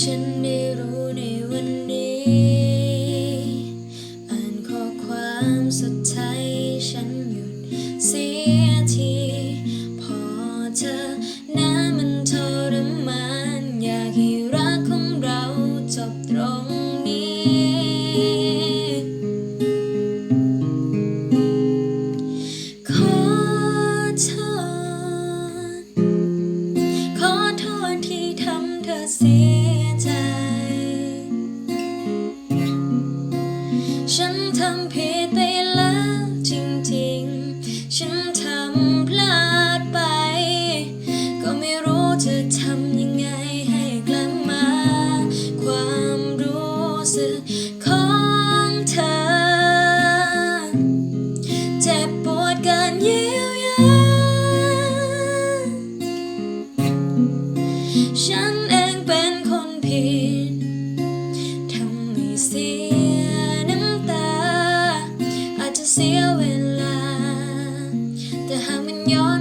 ฉันได้รู้ในวันนี้ อ่านข้อความสุดท้ายฉันหยุดเสียำผิดไปแล้วจริงๆ ฉันทำพลาดไป ก็ไม่รู้จะทำยังไงให้กลับมา ความรู้สึกของเธอ เจ็บปวดเกินเยียวยา ฉันเองเป็นคนผิดทำให้เสีย เสียเวลา แต่หากมันย้อน